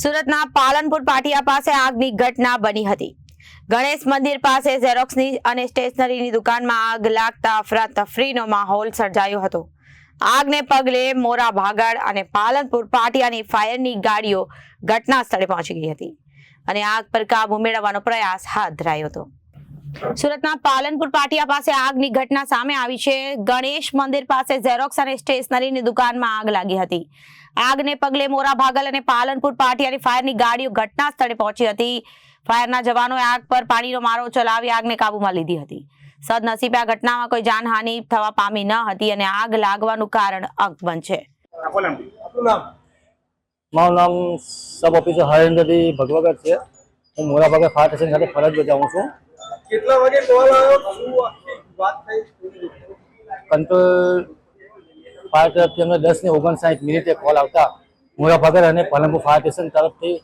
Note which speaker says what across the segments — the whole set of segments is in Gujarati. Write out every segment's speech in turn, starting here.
Speaker 1: સુરતના પાલનપુર પાટિયા પાસે આગની ઘટના બની હતી. ગણેશ મંદિર પાસે ઝેરોક્સની અને સ્ટેશનરીની દુકાનમાં આગ લાગતા અફરાતફરીનો માહોલ સર્જાયો હતો. આગને પગલે મોરા ભાગળ અને પાલનપુર પાટિયાની ફાયરની ગાડીઓ ઘટના સ્થળે પહોંચી ગઈ હતી અને આગ પર કાબુ મેળવવાનો પ્રયાસ હાથ ધરાયો હતો. સુરતના પાલનપુર પાટિયા પાસે આગની ઘટના સામે આવી છે. ગણેશ મંદિર પાસે ઝેરોક્સ અને સ્ટેશનરીની દુકાનમાં આગ લાગી હતી. આગને પગલે મોરા ભાગલ અને પાલનપુર પાટિયાની ફાયરની ગાડીઓ ઘટના સ્થળે પહોંચી હતી. ફાયરના જવાનોએ આગ પર પાણીનો મારો ચલાવી આગને કાબૂમાં લીધી હતી. સદનસીબે આ ઘટનામાં કોઈ જાનહાનિ થવા પામી ન હતી અને આગ લાગવાનું કારણ અકબંધ છે.
Speaker 2: મારું નામ સબ ઓફિસર હરેન્દ્રજી ભગવગર છે. હું મોરાભાગે ફાયર સ્ટેશન ખાતે ફરજ બજાવું છું.
Speaker 3: કેટલા વાગે કોલ આવ્યો? શું આખી વાત થઈ?
Speaker 2: કંટ્રોલ ફાયર તરફથી અમને દસ ને ઓગણસાઠ મિનિટે કોલ આવતા. મોરાભાગર અને પાલનપુર ફાયર સ્ટેશન તરફથી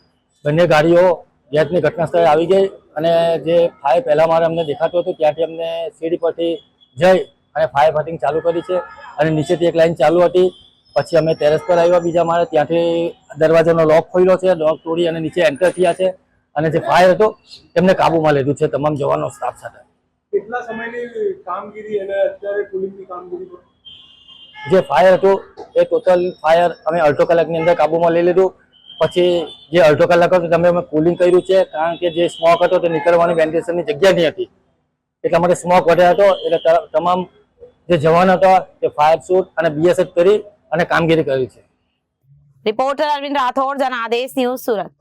Speaker 2: બંને ગાડીઓ ગેસની ઘટના સ્થળે આવી ગઈ અને જે ફાયર પહેલા મારે અમને દેખાતું હતું ત્યાંથી અમને સીડી પરથી જઈ અને ફાયર ફાઇટિંગ ચાલુ કરી છે અને નીચેથી એક લાઈન ચાલુ હતી. પછી અમે ટેરેસ પર આવ્યા બીજા મારે ત્યાંથી દરવાજાનો લોક ખોલ્યો છે. લોક તોડી અને નીચે એન્ટર થયા છે. અને જે ફાયર હતો તેમને કાબુમાં લીધું છે તમામ જવાનો સ્ટાફ સાથે.
Speaker 3: કેટલા સમયની કામગીરી અને અત્યારે કુલિંગની કામગીરી
Speaker 2: જે ફાયર હતું એ ટોટલ ફાયર અમે અડધો કલાકની અંદર કાબુમાં લઈ લીધું. પછી જે અડધો કલાક હતો તમે અમે કુલિંગ કર્યું છે કારણ કે જે સ્મોક હતો તે નીકળવાની વેન્ટિલેશનની જગ્યા નહીં હતી. એટલા માટે સ્મોક વધ્યો હતો એટલે તમામ જે જવાન હતા તે ફાયર શૂટ અને બીએસએફ કરી અને કામગીરી કરી છે.
Speaker 1: Reporter Arvind Rathod Janadesh news Surat.